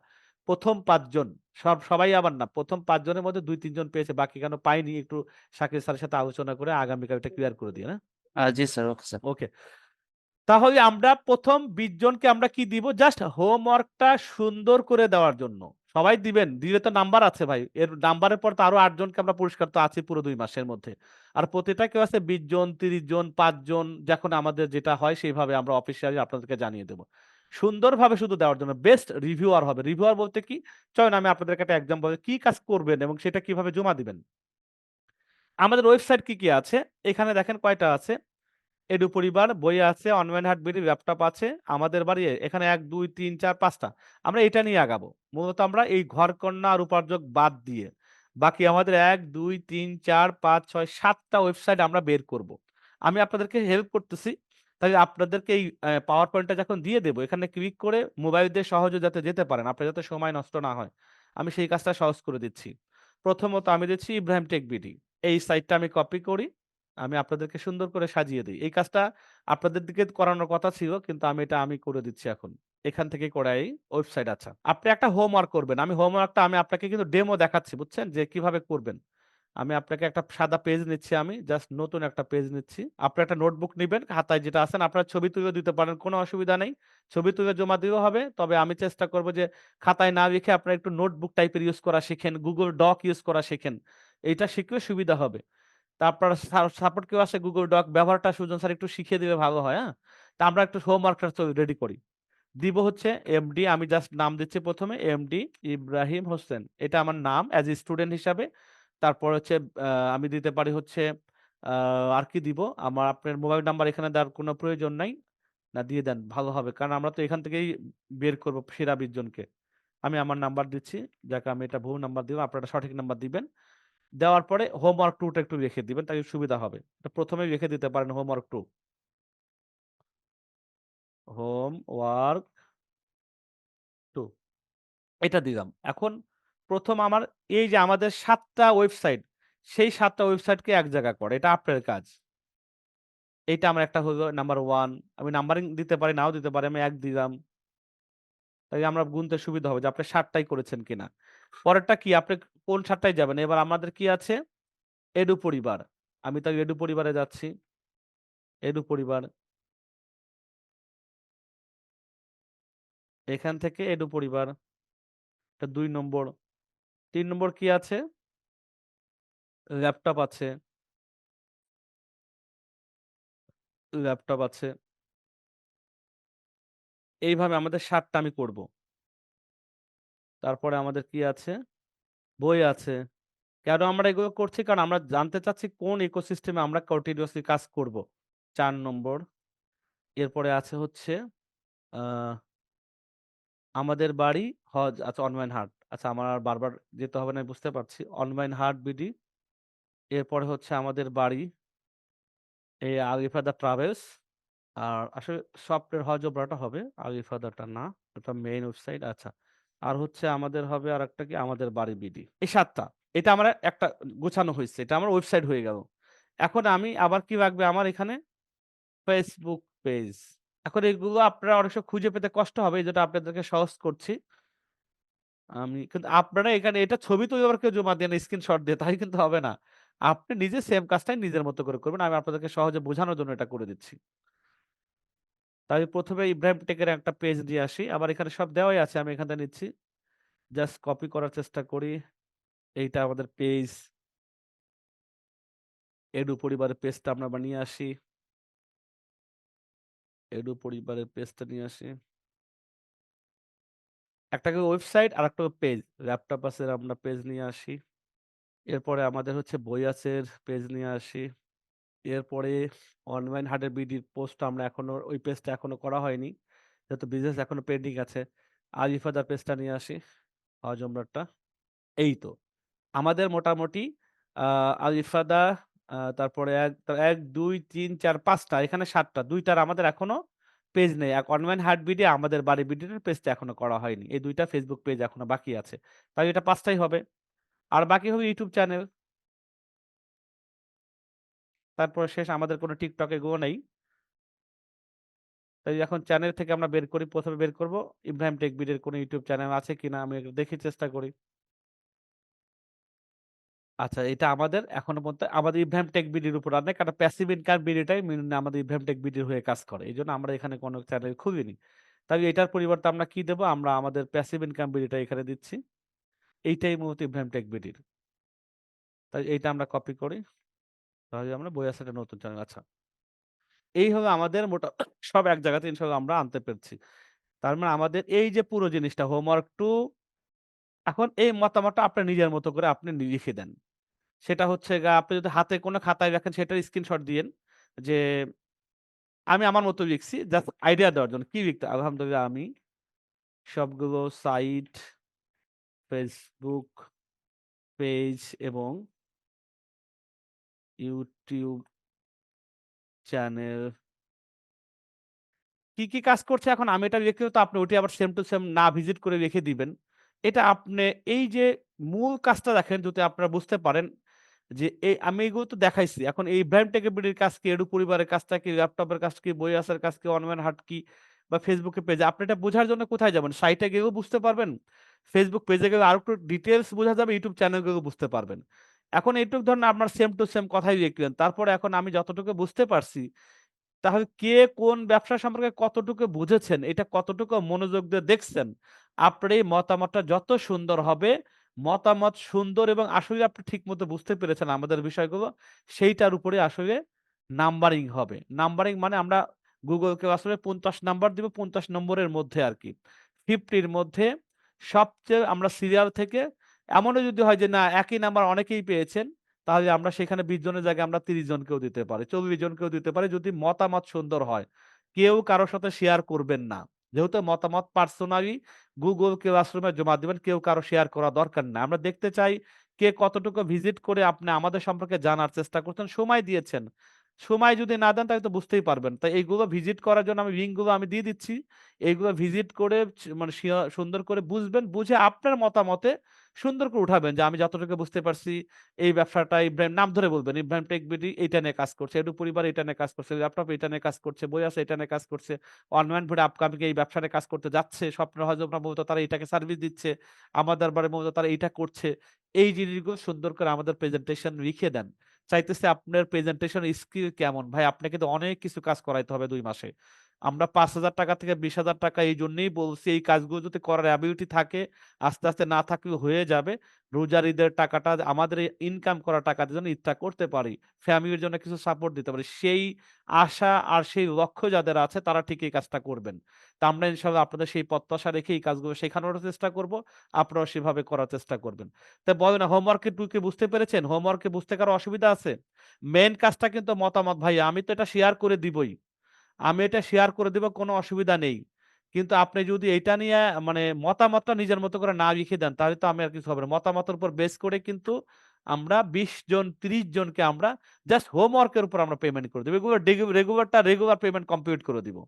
প্রথম পাঁচজন সব সবাই আবার না প্রথম পাঁচজনের মধ্যে দুই তিনজন পেয়েছে বাকি কেন পাইনি? একটু শাকির স্যারের সাথে আলোচনা করে আগামীকাল এটা ক্লিয়ার করে দিয়ে না আহ, জি স্যার ওকে স্যার। ওকে তাহলে আমরা ১ম ২০ জনকে আমরা কি দিব? জাস্ট হোমওয়ার্কটা সুন্দর করে দেওয়ার জন্য। সবাই দিবেন। দিলে তো নাম্বার আছে ভাই। এর নাম্বারের পর তো আরও ৮ জনকে আমরা পুরস্কার তো আছে পুরো দুই মাসের মধ্যে। আর প্রতিটা কেউ আছে ২০ জন, ৩০ জন, ৫ জন যখন আমাদের যেটা হয় সেইভাবে আমরা অফিসিয়ালি আপনাদেরকে জানিয়ে দেব। সুন্দরভাবে শুধু দেওয়ার জন্য বেস্ট রিভিউয়ার হবে। রিভিউয়ার বলতে কি? চলেন আমি আপনাদেরকে একটা এক্সাম্পল কি কাজ করবেন এবং সেটা কীভাবে জমা দিবেন? আমাদের ওয়েবসাইট কি, কি আছে? এখানে দেখেন কয়টা আছে? এডু পরিবার, বই আছে, অনলাইন হাটবিডি, ল্যাপটপ আছে, আমাদের বাড়ি এখানে এক দুই তিন চার পাঁচটা আমরা এটা নিয়ে আগাবো। মূলত আমরা এই ঘরকন্না আর উপার্জক বাদ দিয়ে বাকি আমাদের এক দুই তিন চার পাঁচ ছয় সাতটা ওয়েবসাইট আমরা বের করব। আমি আপনাদেরকে হেল্প করতেছি। তাই আপনাদেরকে এই পাওয়ার পয়েন্টটা যখন দিয়ে দেব, এখানে ক্লিক করে মোবাইল দিয়ে সহজে যাতে যেতে পারেন, আপনার যাতে সময় নষ্ট না হয়। আমি সেই কাজটা সহজ করে দিচ্ছি। প্রথমত আমি দিচ্ছি ইব্রাহিম টেক বিডি। এই সাইটটা আমি কপি করি। আমি আপনাদেরকে সুন্দর করে সাজিয়ে দিই এই কাজটা আপনাদের দিকে করানোর কথা ছিল, কিন্তু আমি এটা আমি করে দিচ্ছি এখন। এখান থেকে করাই ওয়েবসাইট আচ্ছা। আপনি একটা হোমওয়ার্ক করবেন। আমি হোমওয়ার্কটা আমি আপনাকে কিন্তু ডেমো দেখাচ্ছি, বুঝছেন? যে কীভাবে করবেন। আমি আপনাকে একটা সাদা পেজ নিচ্ছি আমি। জাস্ট নতুন একটা পেজ নিচ্ছি। আপনি একটা নোটবুক নেবেন, খাতায় যেটা আছেন আপনারা ছবি তুলেও দিতে পারেন। কোনো অসুবিধা নেই। ছবি তুলে জমা দিলেও হবে। তবে আমি চেষ্টা করব যে খাতায় না লিখে আপনারা একটু নোটবুক টাইপের ইউজ করা শিখেন। গুগল ডক ইউজ করা শিখেন। এইটা শিখলে সুবিধা হবে। তা আপনারা সা সাপোর্ট কেউ আছে গুগল ডক ব্যবহারটা সুজন স্যার একটু শিখিয়ে দিলে ভালো হয়, হ্যাঁ? তা আমরা একটু হোমওয়ার্কটা রেডি করি। দিব হচ্ছে এমডি আমি জাস্ট নাম দিচ্ছি ১ম এ এমডি ইব্রাহিম হোসেন। এটা আমার নাম অ্যাজ এ স্টুডেন্ট হিসাবে। তারপর হচ্ছে আমি দিতে পারি হচ্ছে আর কি দিব? আমার আপনার মোবাইল নাম্বার এখানে দেওয়ার কোনো প্রয়োজন নাই। না দিয়ে দেন ভালো হবে। কারণ আমরা তো এখান থেকেই বের করব সেরা ২০ জনকে। আমি আমার নাম্বার দিচ্ছি। যাকে আমি এটা ভুল নাম্বার দিব আপনারা সঠিক নাম্বার দিবেন। দেওয়ার পরে হোমওয়ার্ক 2 টা একটু রেখে দিবেন তাহলে সুবিধা হবে। এটা ১ম এই দিতে পারেন হোমওয়ার্ক 2 হোমওয়ার্ক টু এটা দিলাম। এখন ১ম আমার এই যে আমাদের সাতটা ওয়েবসাইট, সেই ৭ টা ওয়েবসাইটকে এক জায়গা করে এটা আপনার কাজ। এইটা আমার একটা হলো নাম্বার ওয়ান আমি নাম্বারিং দিতে পারি, নাও দিতে পারি। আমি এক দিলাম। তাই আমরা গুনতে সুবিধা হবে যে আপনি সাতটাই করেছেন কিনা। পরেরটা কি? আপনি কোন ৭ যাবেন? এবার আমাদের কি আছে? এডু পরিবার। আমি তাহলে এডু পরিবারে যাচ্ছি। এডু পরিবার। এখান থেকে এডু পরিবার। ২ নম্বর। তিন নম্বর কি আছে? ল্যাপটপ আছে। ল্যাপটপ আছে। এইভাবে আমাদের ৭ টা আমি করব। তারপরে আমাদের কি আছে? বই আছে। কেন আমরা এগুলো করছি? কারণ আমরা জানতে চাচ্ছি কোন ইকোসিস্টেমে আমরা কন্টিনিউয়াসলি কাজ করব। চার নম্বর। এরপরে আছে হচ্ছে আমাদের বাড়ি হজ আচ্ছা অনলাইন হাট। আচ্ছা আমার আর বারবার যেতে হবে না বুঝতে পারছি। অনলাইন হাট, বিডি। এরপরে হচ্ছে আমাদের বাড়ি। এই আলিফাদা ট্রাভেলস। আর আসলে সফটওয়্যার হজ ওমরাটা হবে। আলিফাদাটা না। এটা মেইন ওয়েবসাইট আচ্ছা। আর হচ্ছে আমাদের হবে আরেকটা কি? আমাদের বাড়ি বিডি। এই ৭ টা। এটা আমার একটা গোছানো হয়েছে এটা আমার ওয়েবসাইট হয়ে গেল। এখন আমি আবার কি লাগবে আমার এখানে? Facebook page. এখন এগুলো আপনারা অনেক সময় খুঁজে পেতে কষ্ট হবে। এইজন্য আপনাদেরকে সহজ করছি। আমি কিন্তু আপনারা এখানে এটা ছবি তো আবার কেউ জমা দেন স্ক্রিনশট দিয়ে, তাই কিন্তু হবে না। আপনি নিজে সেম কাজটাই নিজের মতো করে করবেন। আমি আপনাদেরকে সহজে বোঝানোর জন্য এটা করে দিচ্ছি। তাই প্রথমে ইব্রাহিম টেকের একটা পেজ নিয়ে আসি। আবার এখানে সব দেওয়াই আছে। আমি এখান নিচ্ছি। জাস্ট কপি করার চেষ্টা করি। এইটা আমাদের পেজ। এডু পরিবারের পেজটা আমরা আবার নিয়ে আসি। এডু পরিবারের পেজটা নিয়ে আসি। একটা ওয়েবসাইট আর একটা পেজ। ল্যাপটপ আছে, আমরা পেজ নিয়ে আসি। এরপরে আমাদের হচ্ছে বই আছের পেজ নিয়ে আসি। এরপরে অনলাইন হাটের বিডির পোস্টটা আমরা এখনও ওই পেজটা এখনও করা হয়নি। যেহেতু বিজনেস এখনও পেন্ডিং আছে। আলিফাদার পেজটা নিয়ে আসি। হজ। এই তো। আমাদের মোটামুটি আ আলিফাদা আ তারপরে ১, ১, ২, ৩, ৪, ৫ টা এখানে সাতটা দুইটার আমাদের এখনও পেজ নেই। এক অনলাইন হার্ট বিডি আমাদের বাড়ি বিডির পেজটা এখনও করা হয়নি। এই দুইটা ফেসবুক পেজ এখনও বাকি আছে। তাই এটা পাঁচটাই হবে। আর বাকি হবে ইউটিউব চ্যানেল। তারপরে শেষ আমাদের কোনো টিকটক এগুলো নেই। তাই এখন চ্যানেল থেকে আমরা বের করি। প্রথমে বের করব ইব্রাহিম টেক বিডির কোনো ইউটিউব চ্যানেল আছে কিনা আমি দেখি চেষ্টা করি। আচ্ছা এটা আমাদের এখনও পর্যন্ত, আমাদের ইব্রাহিম টেক বিডির উপর নেয়। কারণ প্যাসিভ ইনকাম বিডিটাই আমাদের ইব্রাহিম টেক বিডির হয়ে কাজ করে। এই জন্য আমরা এখানে কোনো চ্যানেল খুলিনি। তাই এটার পরিবর্তে আমরা কি দেব? আমরা আমাদের প্যাসিভ ইনকাম বিডিটা এখানে দিচ্ছি। এইটাই মূলত ইব্রাহিম টেক বিডির। তাই এইটা আমরা কপি করি। তাহলে আমরা বই একটা নতুন চ্যানেল আচ্ছা। এই হলো আমাদের মোটা সব এক জায়গাতে ইনশাআল্লাহ আমরা আনতে পেরেছি। তার মানে আমাদের এই যে পুরো জিনিসটা হোমওয়ার্ক টু এখন এই মতামতটা আপনি নিজের মতো করে আপনি লিখে দেন। সেটা হচ্ছে গা আপনি যদি হাতে কোনো খাতায় রাখেন সেটার স্ক্রিনশট দিয়েন। যে আমি আমার মতো লিখছি জাস্ট আইডিয়া দেওয়ার জন্য। কি লিখতে আলহামদুলিল্লাহ আমি সবগুলো সাইট, ফেসবুক পেজ এবং ইউটিউব চ্যানেল কি, কি কাজ করছে এখন আমি এটা লিখলেও তো আপনি ওইটি আবার সেম টু সেম না ভিজিট করে রেখে দিবেন। এটা আপনি এই যে মূল কাজটা দেখেন যদি আপনারা বুঝতে পারেন যে এই আমি এগুলো তো দেখাইছি। এখন এই ইব্রাহিম টেকেবিডির কাজ কি, এডু পরিবারের কাজটা কি, ল্যাপটপের কাজ কি, বই আসার কাজ কি, অনলাইন হাট কি বা ফেসবুকে পেজে আপনি এটা বোঝার জন্য কোথায় যাবেন? সাইটে গেলেও বুঝতে পারবেন। ফেসবুক পেজে গেলে আরও আরেকটু ডিটেলস বোঝা যাবে, ইউটিউব চ্যানেল গেলেও বুঝতে পারবেন। এখন এইটুক ধরেন আপনার সেম টু সেম কথাই লিখলেন। তারপরে এখন আমি যতটুকু বুঝতে পারছি তাহলে কে কোন ব্যবসা সম্পর্কে কতটুকু বুঝেছেন, এটা কতটুকু মনোযোগ দিয়ে দেখছেন, আপনার এই মতামতটা যত সুন্দর হবে, মতামত সুন্দর এবং আসলে আপনি ঠিক মতো বুঝতে পেরেছেন আমাদের বিষয়গুলো, সেইটার উপরে আসলে নাম্বারিং হবে। নাম্বারিং মানে আমরা গুগলকে আসলে ৫০ নাম্বার দিব ৫০ নম্বরের মধ্যে আর কি ফিফটির মধ্যে সবচেয়ে আমরা সিরিয়াল থেকে এমনও যদি হয় যে না একই নাম্বার অনেকেই পেয়েছেন, তাহলে আমরা সেখানে ২০ জনের জায়গায় আমরা ৩০ জনকেও দিতে পারি, ৪০ জনকেও দিতে পারি যদি মতামত সুন্দর হয়। কেউ কারও সাথে শেয়ার করবেন না। যেহেতু মতামত পার্সোনালি গুগল ক্লাসরুমে জমা দিবেন, কেউ কারও শেয়ার করা দরকার নাই। আমরা দেখতে চাই কে কতটুকু ভিজিট করে আপনি আমাদের সম্পর্কে জানার চেষ্টা করছেন, সময় দিয়েছেন। সময় যদি না দেন তাহলে তো বুঝতেই পারবেন। তাই এইগুলো ভিজিট করার জন্য আমি লিঙ্কগুলো আমি দিয়ে দিচ্ছি। এইগুলো ভিজিট করে মানে সুন্দর করে বুঝবেন, বুঝে আপনার মতামতে সুন্দর করে উঠাবেন যে আমি যতটুকু বুঝতে পারছি এই ব্যবসাটা ইব্রাহিম নাম ধরে বলবেন। ইব্রাহিম টেক বিডি এইটা নিয়ে কাজ করছে, এডু পরিবার এটা নিয়ে কাজ করছে, ল্যাপটপ এটা নিয়ে কাজ করছে, বই আছে এটা নিয়ে কাজ করছে, অনলাইন ভোডে আপকামিং এই ব্যবসা নিয়ে কাজ করতে যাচ্ছে। স্বপ্নের হজবরা মূলত তারা এটাকে সার্ভিস দিচ্ছে। আমার দরবারে মূলত তারা এইটা করছে। এই জিনিসগুলো সুন্দর করে আমাদের প্রেজেন্টেশন লিখে দেন। চাইতেছে আপনার প্রেজেন্টেশন স্কিল কেমন? ভাই, আপনাকে তো অনেক কিছু কাজ করাইতে হবে দুই মাসে। আমরা ৳৫,০০০ থেকে ৳২০,০০০ এইজন্যই বলছি এই কাজগুলো যদি করার অ্যাবিলিটি থাকে, আস্তে, আস্তে না থাকলেও হয়ে যাবে। রোজার ঈদের টাকাটা আমাদের ইনকাম করা টাকাতে যেন ঈদটা করতে পারি। ফ্যামিলির জন্য কিছু সাপোর্ট দিতে পারি। সেই আশা আর সেই লক্ষ্য যাদের আছে তারা ঠিক এই কাজটা করবেন। তা আমরা ইনশাআল্লাহ আপনাদের সেই প্রত্যাশা রেখে এই কাজগুলো শেখানোরও চেষ্টা করব। আপনারাও সেভাবে করার চেষ্টা করবেন। তা বলেন হোমওয়ার্কের টু কি বুঝতে পেরেছেন? হোমওয়ার্কে বুঝতে কারও অসুবিধা আছে? মেইন কাজটা কিন্তু মতামত ভাই। আমি তো এটা শেয়ার করে দিবই। আমি এটা শেয়ার করে দিব, কোনো অসুবিধা নেই। কিন্তু আপনি যদি এটা নিয়ে মানে মতামতটা নিজের মতো করে না লিখে দেন, তাহলে তো আমি আর কিছু হবে না। মতামতের উপর বেস করে কিন্তু আমরা ২০ জন ৩০ জনকে আমরা জাস্ট হোমওয়ার্কের উপর আমরা পেমেন্ট করে দেবো এগুলো রেগুলারটা রেগুলার পেমেন্ট কমপ্লিট করে দিব।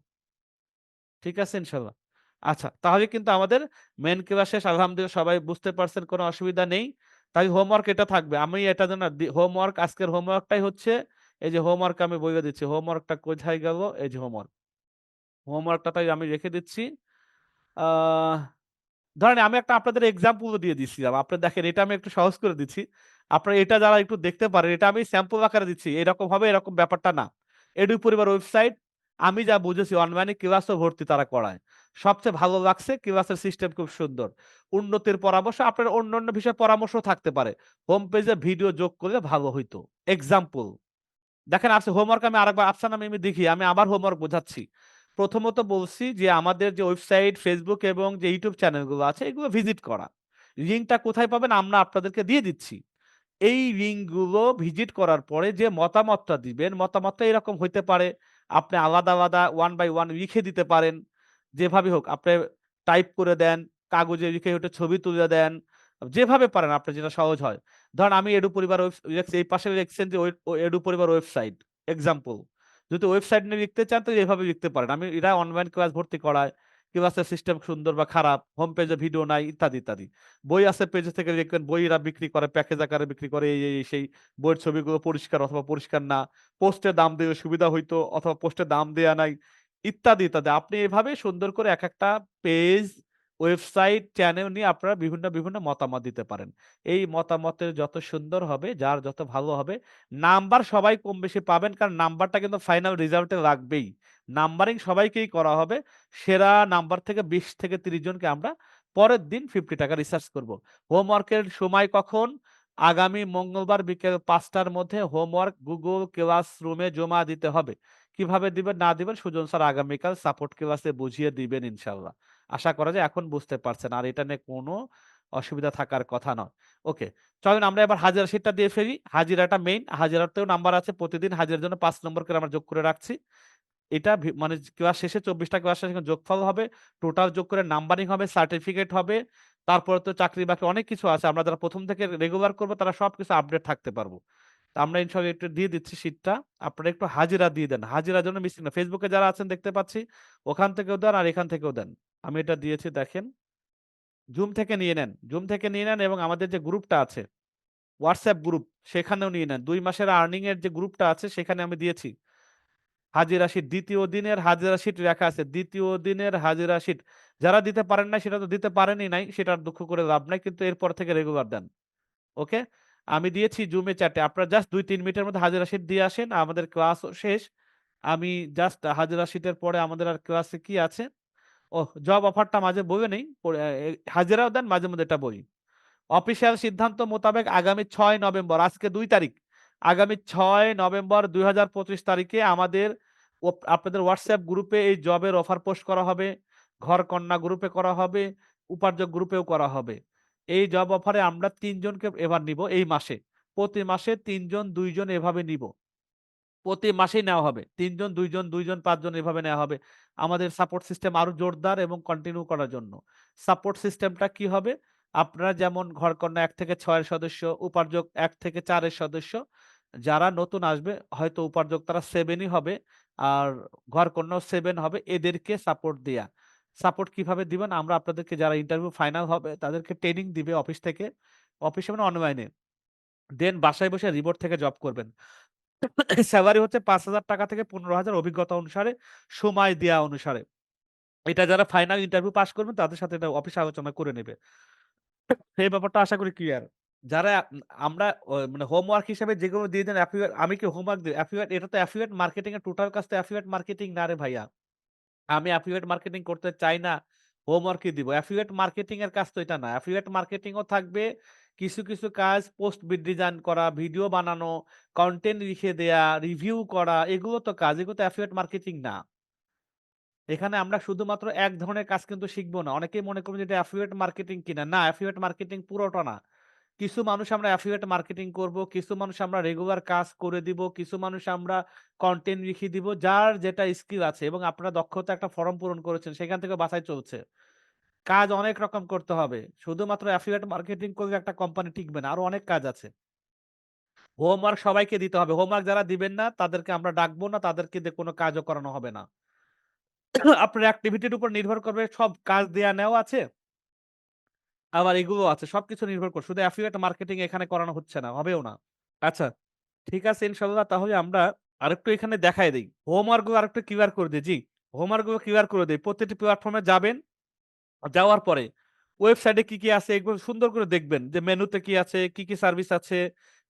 ঠিক আছে ইনশাল্লাহ আচ্ছা তাহলে কিন্তু আমাদের মেইন ক্লাস শেষ। আলহামদুলিল্লাহ সবাই বুঝতে পারছেন, কোনো অসুবিধা নেই। তাই হোমওয়ার্ক এটা থাকবে। আমি এটা যেন হোমওয়ার্ক আজকের হোমওয়ার্কটাই হচ্ছে এই যে হোমওয়ার্ক আমি বইয়ে দিচ্ছি। হোমওয়ার্কটা কোথায় গেল? এই যে হোমওয়ার্ক। হোমওয়ার্কটা তাই আমি রেখে দিচ্ছি। ধরেন আমি একটা আপনাদের এক্সাম্পল দিয়ে দিচ্ছিলাম। আপনি দেখেন এটা আমি একটু সহজ করে দিচ্ছি। আপনারা এটা যারা একটু দেখতে পারেন, এটা আমি স্যাম্পল আকারে দিচ্ছি। এরকম হবে, এরকম ব্যাপারটা না। এডু পরিবার ওয়েবসাইট আমি যা বুঝেছি অনলাইনে ক্লাসও ভর্তি তারা করায়। সবচেয়ে ভালো লাগছে ক্লাসের সিস্টেম খুব সুন্দর। উন্নতির পরামর্শ, আপনার অন্যান্য বিষয়ে পরামর্শ থাকতে পারে। হোম পেজে ভিডিও যোগ করলে ভালো হইতো। এক্সাম্পল দেখেন আছে হোমওয়ার্ক আমি আরেকবার আফসানা আমি দেখি আমি আবার হোমওয়ার্ক বোঝাচ্ছি। প্রথমত বলছি যে আমাদের যে ওয়েবসাইট, ফেসবুক এবং যে ইউটিউব চ্যানেলগুলো আছে এগুলো ভিজিট করা। লিঙ্কটা কোথায় পাবেন আমরা আপনাদেরকে দিয়ে দিচ্ছি। এই লিঙ্কগুলো ভিজিট করার পরে যে মতামতটা দিবেন, মতামতটা এরকম হইতে পারে। আপনি আলাদা, আলাদা ওয়ান বাই ওয়ান লিখে দিতে পারেন। যেভাবে হোক আপনি টাইপ করে দেন, কাগজে লিখে ওটা ছবি তুলে দেন। যেভাবে পারেন আপনার যেটা সহজ হয়। ধরেন আমি এডু পরিবার এই পাশে লিখছেন যে ও এডু পরিবার ওয়েবসাইট এক্সাম্পল। যদি ওয়েবসাইট নিয়ে লিখতে চান তো এভাবে লিখতে পারেন। আমি এরা অনলাইন ক্লাস ভর্তি করায়। ক্লাসের সিস্টেম সুন্দর বা খারাপ, হোম পেজে ভিডিও নাই ইত্যাদি, ইত্যাদি। বই আছে পেজ থেকে লিখবেন বই এরা বিক্রি করে, প্যাকেজ আকারে বিক্রি করে এই, এই, সেই বইয়ের ছবিগুলো পরিষ্কার অথবা পরিষ্কার না। পোস্টের দাম দিলে সুবিধা হইতো অথবা পোস্টের দাম দেয়া নাই ইত্যাদি, ইত্যাদি। আপনি এভাবে সুন্দর করে এক একটা পেজ ওয়েবসাইট, চ্যানেল নিয়ে আপনারা বিভিন্ন, বিভিন্ন মতামত দিতে পারেন। এই মতামতের যত সুন্দর হবে, যার যত ভালো হবে, নাম্বার সবাই কম বেশি পাবেন। কারণ নাম্বারটা কিন্তু ফাইনাল রেজাল্টে লাগবেই। নাম্বারিং সবাইকেই করা হবে। সেরা নাম্বার থেকে ২০ থেকে ৩০ জনকে আমরা পরের দিন ৳৫০ রিসার্চ করব। হোমওয়ার্কের সময় কখন? আগামী মঙ্গলবার বিকেল পাঁচটার মধ্যে হোমওয়ার্ক Google ক্লাসরুমে জমা দিতে হবে। কীভাবে দিবেন না দিবেন সুজন স্যার আগামীকাল সাপোর্ট ক্লাসে বুঝিয়ে দিবেন ইনশাআল্লাহ। আশা করা যায় এখন বুঝতে পারছেন। আর এটা নিয়ে কোনো অসুবিধা থাকার কথা নয়। ওকে, চলেন আমরা এবার হাজিরা শিটটা দিয়ে ফেলি। হাজিরাটা মেইন। হাজিরাতেও নাম্বার আছে। প্রতিদিন হাজিরার জন্য পাঁচ নম্বর করে আমরা যোগ করে রাখছি। এটা মানে ক্লাস শেষে ২৪ টা ক্লাস শেষে যোগফল হবে। টোটাল যোগ করে নাম্বারিং হবে, সার্টিফিকেট হবে। তারপরে তো চাকরি-বাকরি অনেক কিছু আছে। আমরা যারা প্রথম থেকে রেগুলার করব তারা সব কিছু আপডেট থাকতে পারব আমরা ইনশাআল্লাহ একটু দিয়ে দিচ্ছি শিটটা। আপনারা একটু হাজিরা দিয়ে দেন। হাজিরার জন্য মিসিং না। ফেসবুকে যারা আছেন দেখতে পাচ্ছি, ওখান থেকেও দেন আর এখান থেকেও দেন। আমি এটা দিয়েছি দেখেন। জুম থেকে নিয়ে নেন। জুম থেকে নিয়ে নেন এবং আমাদের যে গ্রুপটা আছে, হোয়াটসঅ্যাপ গ্রুপ সেখানেও নিয়ে নেন। দুই মাসের আর্নিং এর যে গ্রুপটা আছে সেখানে আমি দিয়েছি। হাজিরা শিট দ্বিতীয় দিনের হাজিরা শিট লেখা আছে। দ্বিতীয় দিনের হাজিরা শিট। যারা দিতে পারেন নাই সেটা তো দিতে পারেনই নাই। সেটা আর দুঃখ করে লাভ নাই। কিন্তু এরপর থেকে রেগুলার দেন। ওকে? আমি দিয়েছি জুমে চ্যাটে। আপনারা জাস্ট ২-৩ মিনিটের মধ্যে হাজিরা শিট দিয়ে আসেন। আমাদের ক্লাসও শেষ। আমি জাস্ট হাজিরা শিটের পরে আমাদের আর ক্লাসে কি আছে? জব অফারটা মাঝে বলে নেই। হাজিরাও দেন মাঝে মধ্যে এটা বই অফিসিয়াল সিদ্ধান্ত মোতাবেক আগামী ৬ নভেম্বর, আজকে দুই তারিখ। আগামী ছয় নভেম্বর ২০২৫ তারিখে আমাদের আপনাদের হোয়াটসঅ্যাপ গ্রুপে এই জবের অফার পোস্ট করা হবে। ঘরকন্যা গ্রুপে করা হবে। উপার্জক গ্রুপেও করা হবে। এই জব অফারে আমরা তিনজনকে এবার নিব এই মাসে। প্রতি মাসে তিনজন, দুইজন এভাবে নিব। প্রতি মাসেই নেওয়া হবে। ৩ জন, ২ জন, ২ জন, ৫ জন এভাবে নেওয়া হবে। আমাদের সাপোর্ট সিস্টেম আরও জোরদার এবং কন্টিনিউ করার জন্য। সাপোর্ট সিস্টেমটা কি হবে? আপনারা যেমন ঘরকন্যা এক থেকে ছয়ের সদস্য, উপার্জক এক থেকে চারের সদস্য। যারা নতুন আসবে হয়তো উপার্জক তারা সেভেনই হবে। আর ঘরকন্যাও সেভেন হবে। এদেরকে সাপোর্ট দেয়া। সাপোর্ট কীভাবে দিবেন? আমরা আপনাদেরকে যারা ইন্টারভিউ ফাইনাল হবে তাদেরকে ট্রেনিং দিবে অফিস থেকে। অফিসে মানে অনলাইনে। দেন বাসায় বসে রিমোট থেকে জব করবেন। সেলারি হচ্ছে ৳৫,০০০ থেকে ৳১৫,০০০ অভিজ্ঞতা অনুসারে, সময় দেওয়া অনুসারে। এটা যারা ফাইনাল ইন্টারভিউ পাস করবেন তাদের সাথে এটা অফিসে আলোচনা করে নেবে। এই ব্যাপারটা আশা করি ক্লিয়ার। যারা আমরা মানে হোমওয়ার্ক হিসেবে যেগুলো দিয়ে দেন অ্যাফিলিয়েট আমি কি হোমওয়ার্ক দিই? অ্যাফিলিয়েট এটা তো অ্যাফিলিয়েট মার্কেটিং এর টোটাল কাজ তো অ্যাফিলিয়েট মার্কেটিং না রে ভাইয়া। আমি অ্যাফিওয়েট মার্কেটিং করতে চাই না। হোমওয়ার্কই দিব। অ্যাফিলিয়েট মার্কেটিং এর কাজ তো এটা না। অ্যাফিলিয়েট মার্কেটিংও থাকবে কিছু, কিছু কাজ পোস্ট ডিজাইন করা, ভিডিও বানানো, কন্টেন্ট লিখে দেয়া, রিভিউ করা এগুলো তো কাজ। এগুলো তো অ্যাফিলিয়েট মার্কেটিং না। এখানে আমরা শুধুমাত্র এক ধরনের কাজ কিন্তু শিখব না। অনেকেই মনে করবেন যে এটা মার্কেটিং কিনা। না অ্যাফিলিয়েট মার্কেটিং পুরোটা না। কিছু মানুষ আমরা অ্যাফিলিয়েট মার্কেটিং করব, কিছু মানুষ আমরা রেগুলার কাজ করে দিব, কিছু মানুষ আমরা কন্টেন্ট লিখে দিব। যার যেটা স্কিল আছে এবং আপনারা দক্ষতা একটা ফর্ম পূরণ করেছেন সেখান থেকে বাছাই চলছে। কাজ অনেক রকম করতে হবে। শুধুমাত্র অ্যাফিলিয়েট মার্কেটিং করলে একটা কোম্পানি টিকবে না। আরও অনেক কাজ আছে। হোমওয়ার্ক সবাইকে দিতে হবে। হোমওয়ার্ক যারা দিবেন না তাদেরকে আমরা ডাকবো না। তাদেরকে দিয়ে কোনো কাজও করানো হবে না। আপনার অ্যাক্টিভিটির উপর নির্ভর করবে সব কাজ দেয়া নেওয়া আছে। আবার এগুলো আছে। সবকিছু নির্ভর করে। শুধু অ্যাফিলিয়েট মার্কেটিং এখানে করানো হচ্ছে না, হবেও না। আচ্ছা, ঠিক আছে ইনশাআল্লাহ তাহলে আমরা আরেকটু এখানে দেখাই দিই হোমওয়ার্কগুলো আরেকটু ক্লিয়ার করে দিই জি, হোমওয়ার্কগুলো ক্লিয়ার করে দিই প্রত্যেকটি প্ল্যাটফর্মে যাবেন। যাওয়ার পরে ওয়েবসাইটে কি, কি আছে এগুলো সুন্দর করে দেখবেন যে মেনুতে কি আছে, কি, কি সার্ভিস আছে,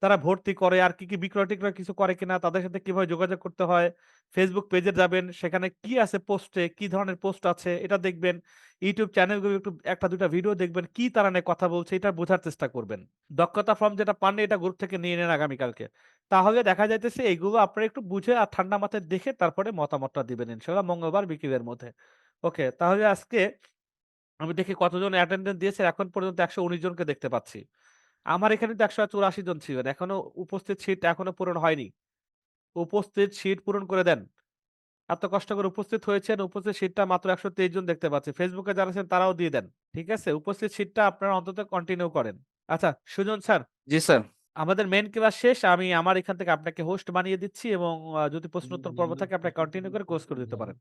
তারা ভর্তি করে আর কি, কি বিক্রয়-টিক্রয় কিছু করে কিনা, তাদের সাথে কীভাবে যোগাযোগ করতে হয়। ফেসবুক পেজে যাবেন, সেখানে কি আছে পোস্টে, কি ধরনের পোস্ট আছে এটা দেখবেন। ইউটিউব চ্যানেলগুলো একটু একটা দুটা ভিডিও দেখবেন। কি তারা নিয়ে কথা বলছে এটা বোঝার চেষ্টা করবেন। দক্ষতা ফর্ম যেটা পাননি এটা গ্রুপ থেকে নিয়ে নেন আগামীকালকে। তাহলে দেখা যাইতেছে এইগুলো আপনারা একটু বুঝে আর ঠান্ডা মাথায় দেখে তারপরে মতামতটা দিবেন ইনশাআল্লাহ মঙ্গলবার বিকেলের মধ্যে। ওকে, তাহলে আজকে আমি দেখি কতজন অ্যাটেন্ডেন্স দিয়েছে। এখন পর্যন্ত ১১৯ জনকে দেখতে পাচ্ছি। আমার এখানে তো ১৮৪ জন ছিলেন। এখনও উপস্থিত সিট এখনও পূরণ হয়নি। উপস্থিত সিট পূরণ করে দেন। এত কষ্ট করে উপস্থিত হয়েছেন, উপস্থিত সিটটা মাত্র ১২৩ জন দেখতে পাচ্ছি। ফেসবুকে যারা আছেন তারাও দিয়ে দেন। ঠিক আছে? উপস্থিত সিটটা আপনারা অন্তত কন্টিনিউ করেন। আচ্ছা, সুজন স্যার। জি স্যার। আমাদের মেন ক্লাস শেষ। আমি আমার এখান থেকে আপনাকে হোস্ট বানিয়ে দিচ্ছি এবং যদি প্রশ্নোত্তর পর্ব থাকে আপনি কন্টিনিউ করে কোর্স করে দিতে পারেন।